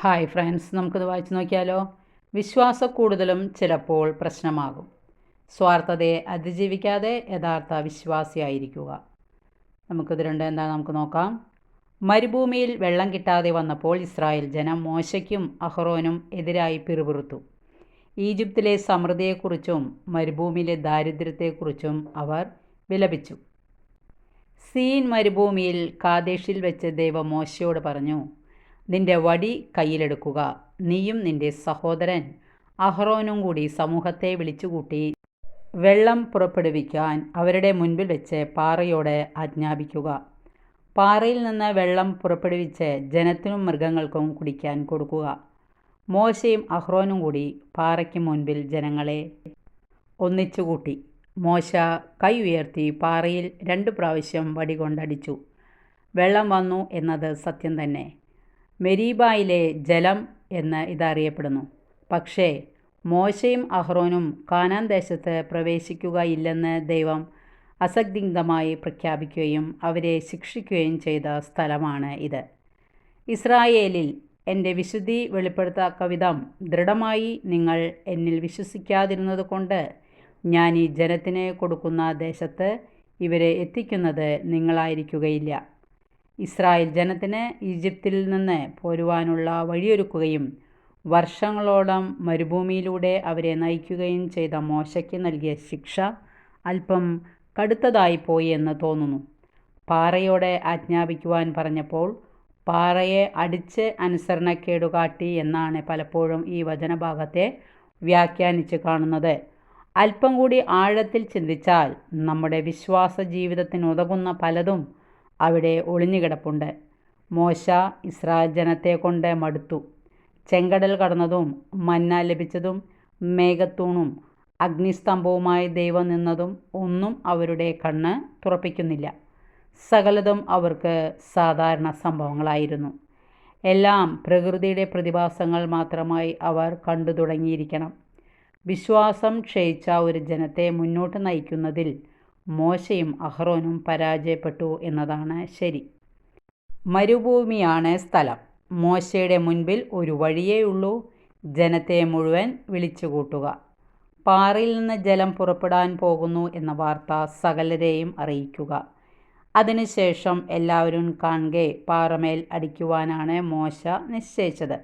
Hi friends നമുക്കിത് വായിച്ചു നോക്കിയാലോ? വിശ്വാസ കൂടുതലും ചിലപ്പോൾ പ്രശ്നമാകും. സ്വാർത്ഥതയെ അതിജീവിക്കാതെ യഥാർത്ഥ വിശ്വാസിയായിരിക്കുക. നമുക്കിത് രണ്ട് എന്താ നമുക്ക് നോക്കാം. മരുഭൂമിയിൽ വെള്ളം കിട്ടാതെ വന്നപ്പോൾ ഇസ്രായേൽ ജനം മോശയ്ക്കും അഹ്റോനും എതിരായി പിറുപിറുത്തു. ഈജിപ്തിലെ സമൃദ്ധിയെക്കുറിച്ചും മരുഭൂമിയിലെ ദാരിദ്ര്യത്തെക്കുറിച്ചും അവർ വിലപിച്ചു. സീൻ മരുഭൂമിയിൽ കാദേശിൽ വെച്ച് ദൈവം മോശയോട് പറഞ്ഞു നിന്റെ വടി കയ്യിലെടുക്കുക. നീയും നിന്റെ സഹോദരൻ അഹ്റോനും കൂടി സമൂഹത്തെ വിളിച്ചുകൂട്ടി വെള്ളം പുറപ്പെടുവിക്കാൻ അവരുടെ മുൻപിൽ വെച്ച് പാറയോട് ആജ്ഞാപിക്കുക. പാറയിൽ നിന്ന് വെള്ളം പുറപ്പെടുവിച്ച് ജനത്തിനും മൃഗങ്ങൾക്കും കുടിക്കാൻ കൊടുക്കുക. മോശയും അഹ്റോനും കൂടി പാറയ്ക്ക് മുൻപിൽ ജനങ്ങളെ ഒന്നിച്ചുകൂട്ടി. മോശ കൈ ഉയർത്തി പാറയിൽ രണ്ട് പ്രാവശ്യം വടി കൊണ്ടടിച്ചു. വെള്ളം വന്നു എന്നത് സത്യം തന്നെ. മെരീബായിലെ ജലം എന്ന് ഇതറിയപ്പെടുന്നു. പക്ഷേ മോശയും അഹ്റോനും കാനാൻ ദേശത്ത് പ്രവേശിക്കുകയില്ലെന്ന് ദൈവം അസഗ്ദിഗ്ധമായി പ്രഖ്യാപിക്കുകയും അവരെ ശിക്ഷിക്കുകയും ചെയ്ത സ്ഥലമാണ് ഇത്. ഇസ്രായേലിൽ എന്റെ വിശുദ്ധി വെളിപ്പെടുത്താത്ത വിധം ദൃഢമായി നിങ്ങൾ എന്നിൽ വിശ്വസിക്കാതിരുന്നത് കൊണ്ട് ഞാൻ ഈ ജനത്തിന് കൊടുക്കുന്ന ദേശത്ത് ഇവരെ എത്തിക്കുന്നത് നിങ്ങളായിരിക്കുകയില്ല. ഇസ്രായേൽ ജനത്തിന് ഈജിപ്തിൽ നിന്ന് പോരുവാനുള്ള വഴിയൊരുക്കുകയും വർഷങ്ങളോളം മരുഭൂമിയിലൂടെ അവരെ നയിക്കുകയും ചെയ്ത മോശയ്ക്ക് നൽകിയ ശിക്ഷ അല്പം കടുത്തതായി പോയി എന്ന് തോന്നുന്നു. പാറയോടെ ആജ്ഞാപിക്കുവാൻ പറഞ്ഞപ്പോൾ പാറയെ അടിച്ച് അനുസരണക്കേടു കാട്ടി എന്നാണ് പലപ്പോഴും ഈ വചനഭാഗത്തെ വ്യാഖ്യാനിച്ച് കാണുന്നത്. അല്പം കൂടി ആഴത്തിൽ ചിന്തിച്ചാൽ നമ്മുടെ വിശ്വാസ ജീവിതത്തിന് ഉതകുന്ന പലതും അവിടെ ഒളിഞ്ഞുകിടപ്പുണ്ട്. മോശ ഇസ്രായേൽ ജനത്തെ കൊണ്ട് മടുത്തു. ചെങ്കടൽ കടന്നതും മന്ന ലഭിച്ചതും മേഘത്തൂണും അഗ്നിസ്തംഭവുമായി ദൈവം നിന്നതും ഒന്നും അവരുടെ കണ്ണ് തുറപ്പിക്കുന്നില്ല. സകലതും അവർക്ക് സാധാരണ സംഭവങ്ങളായിരുന്നു. എല്ലാം പ്രകൃതിയുടെ പ്രതിഭാസങ്ങൾ മാത്രമായി അവർ കണ്ടു തുടങ്ങിയിരിക്കണം വിശ്വാസം ക്ഷയിച്ച ഒരു ജനത്തെ മുന്നോട്ട് നയിക്കുന്നതിൽ മോശയും അഹ്റോനും പരാജയപ്പെട്ടു എന്നതാണ് ശരി. മരുഭൂമിയാണ് സ്ഥലം. മോശയുടെ മുൻപിൽ ഒരു വഴിയേ ഉള്ളൂ. ജനത്തെ മുഴുവൻ വിളിച്ചുകൂട്ടുക. പാറയിൽ നിന്ന് ജലം പുറപ്പെടാൻ പോകുന്നു എന്ന വാർത്ത സകലരെയും അറിയിക്കുക. അതിനുശേഷം എല്ലാവരും കാണുകെ പാറമേൽ അടിക്കുവാനാണ് മോശ നിശ്ചയിച്ചത്.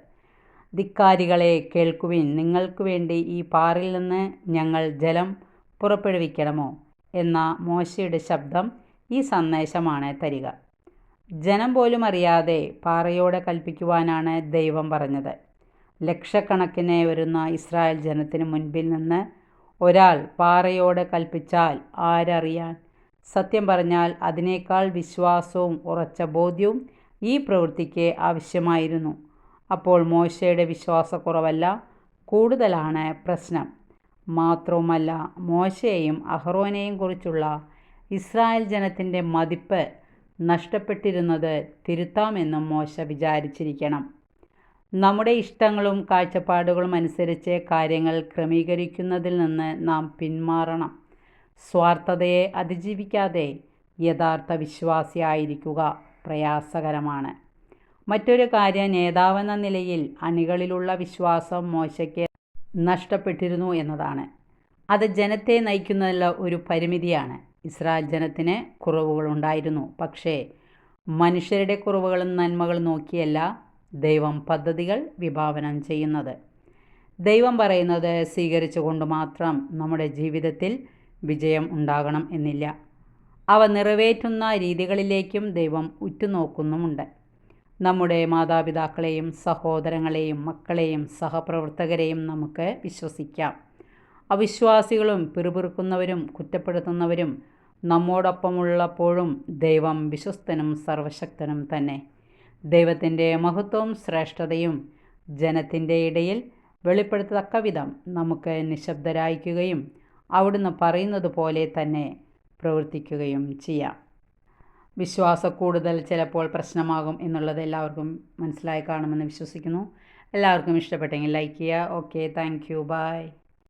ധിക്കാരികളെ കേൾക്കുവിൻ. നിങ്ങൾക്ക് വേണ്ടി ഈ പാറയിൽ നിന്ന് ഞങ്ങൾ ജലം പുറപ്പെടുവിക്കണമോ? എന്ന മോശയുടെ ശബ്ദം ഈ സന്ദേശമാണ് തരിക. ജനം പോലും അറിയാതെ പാറയോടെ കൽപ്പിക്കുവാനാണ് ദൈവം പറഞ്ഞത്. ലക്ഷക്കണക്കിന് വരുന്ന ഇസ്രായേൽ ജനത്തിന് മുൻപിൽ നിന്ന് ഒരാൾ പാറയോടെ കൽപ്പിച്ചാൽ ആരറിയാൻ? സത്യം പറഞ്ഞാൽ അതിനേക്കാൾ വിശ്വാസവും ഉറച്ച ബോധ്യവും ഈ പ്രവൃത്തിക്ക് ആവശ്യമായിരുന്നു. അപ്പോൾ മോശയുടെ വിശ്വാസക്കുറവല്ല കൂടുതലാണ് പ്രശ്നം. മാത്രവുമല്ല മോശയെയും അഹ്റോനെയും കുറിച്ചുള്ള ഇസ്രായേൽ ജനത്തിന്റെ മതിപ്പ് നഷ്ടപ്പെട്ടിരുന്നത് തിരുത്താമെന്നും മോശ വിചാരിച്ചിരിക്കണം. നമ്മുടെ ഇഷ്ടങ്ങളും കാഴ്ചപ്പാടുകളും അനുസരിച്ച് കാര്യങ്ങൾ ക്രമീകരിക്കുന്നതിൽ നിന്ന് നാം പിന്മാറണം. സ്വാർത്ഥതയെ അതിജീവിക്കാതെ യഥാർത്ഥ വിശ്വാസിയായിരിക്കുക പ്രയാസകരമാണ്. മറ്റൊരു കാര്യം നേതാവെന്ന നിലയിൽ അണികളിലുള്ള വിശ്വാസം മോശയ്ക്ക് നഷ്ടപ്പെട്ടിരുന്നു എന്നതാണ്. അത് ജനത്തെ നയിക്കുന്നതിലുള്ള ഒരു പരിമിതിയാണ്. ഇസ്രായേൽ ജനത്തിന് കുറവുകളുണ്ടായിരുന്നു പക്ഷേ മനുഷ്യരുടെ കുറവുകളും നന്മകളും നോക്കിയല്ല ദൈവം പദ്ധതികൾ വിഭാവനം ചെയ്യുന്നത്. ദൈവം പറയുന്നത് സ്വീകരിച്ചുകൊണ്ട് മാത്രം നമ്മുടെ ജീവിതത്തിൽ വിജയം ഉണ്ടാകണം എന്നില്ല. അവ നിറവേറ്റുന്ന രീതികളിലേക്കും ദൈവം ഉറ്റുനോക്കുന്നുമുണ്ട്. നമ്മുടെ മാതാപിതാക്കളെയും സഹോദരങ്ങളെയും മക്കളെയും സഹപ്രവർത്തകരെയും നമുക്ക് വിശ്വസിക്കാം. അവിശ്വാസികളും പിറുപിറുക്കുന്നവരും കുറ്റപ്പെടുത്തുന്നവരും നമ്മോടൊപ്പമുള്ളപ്പോഴും ദൈവം വിശ്വസ്തനും സർവശക്തനും തന്നെ. ദൈവത്തിന്റെ മഹത്വവും ശ്രേഷ്ഠതയും ജനത്തിന്റെ ഇടയിൽ വെളിപ്പെടുത്തത്തക്ക വിധം നമുക്ക് നിശബ്ദരായിക്കുകയും അവിടുന്ന് പറയുന്നത് പോലെ തന്നെ പ്രവർത്തിക്കുകയും ചെയ്യാം. വിശ്വാസ കൂടുതൽ ചിലപ്പോൾ പ്രശ്നമാകും എന്നുള്ളത് എല്ലാവർക്കും മനസ്സിലായി കാണുമെന്ന് വിശ്വസിക്കുന്നു. എല്ലാവർക്കും ഇഷ്ടപ്പെട്ടെങ്കിൽ ലൈക്ക് ചെയ്യുക. Okay thank you by